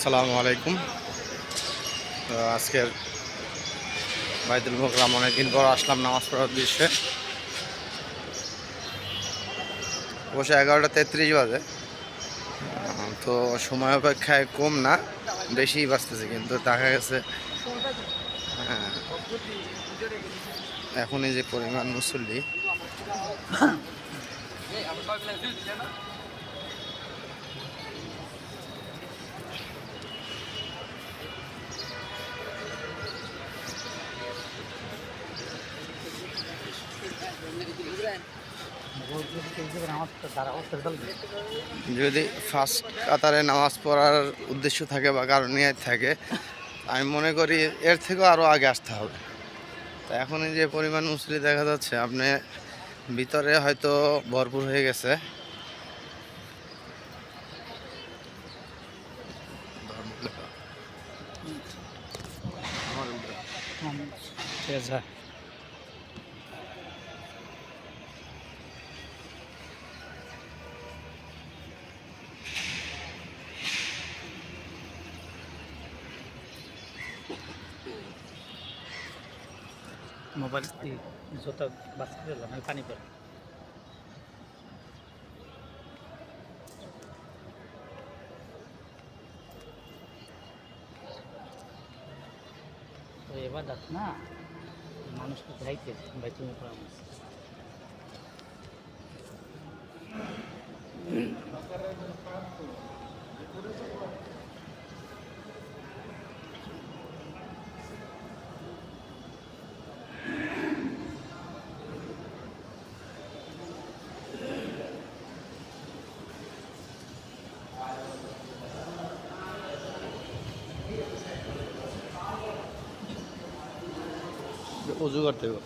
আসসালামু আলাইকুম। তো আজকের বাইতুল মোকরাম অনেকদিন পর আসলাম নামাজ পড়ার উদ্দেশ্যে। অবশ্য এগারোটা তেত্রিশ বাজে। তো সময় অপেক্ষায় কম না, বেশিই বাঁচতেছে কিন্তু দেখা গেছে এখন এই যে পরিমাণ মুসল্লি। যদি ফার্স্ট কাতারে নামাজ পড়ার উদ্দেশ্য থাকে বা কারণ নিয়ে থাকে আমি মনে করি এর থেকেও আরও আগে আসতে হবে। তা এখন যে পরিমাণ মুসলি দেখা যাচ্ছে আপনি ভিতরে হয়তো ভরপুর হয়ে গেছে। ঠিক আছে। মোবাইল জোতা দিলাম আমি পানি পড়ে। তো এবার দেখ না মানুষকে যাইতে, ভাই তুমি পড়া উজু করতে হবে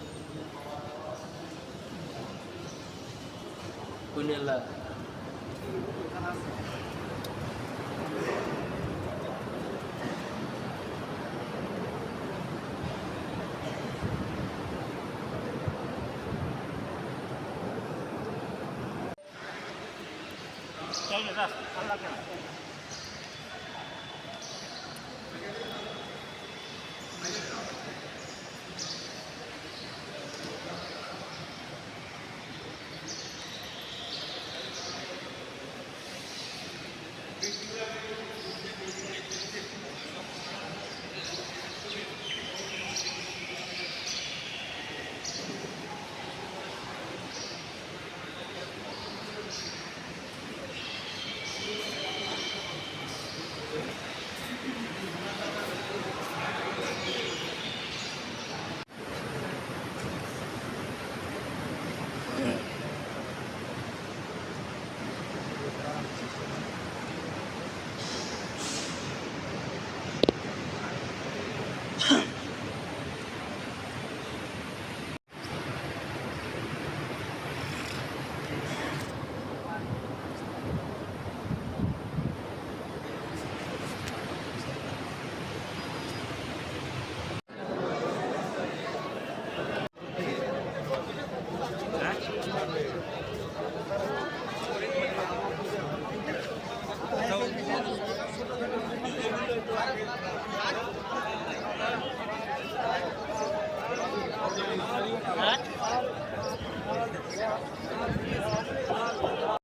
Gracias.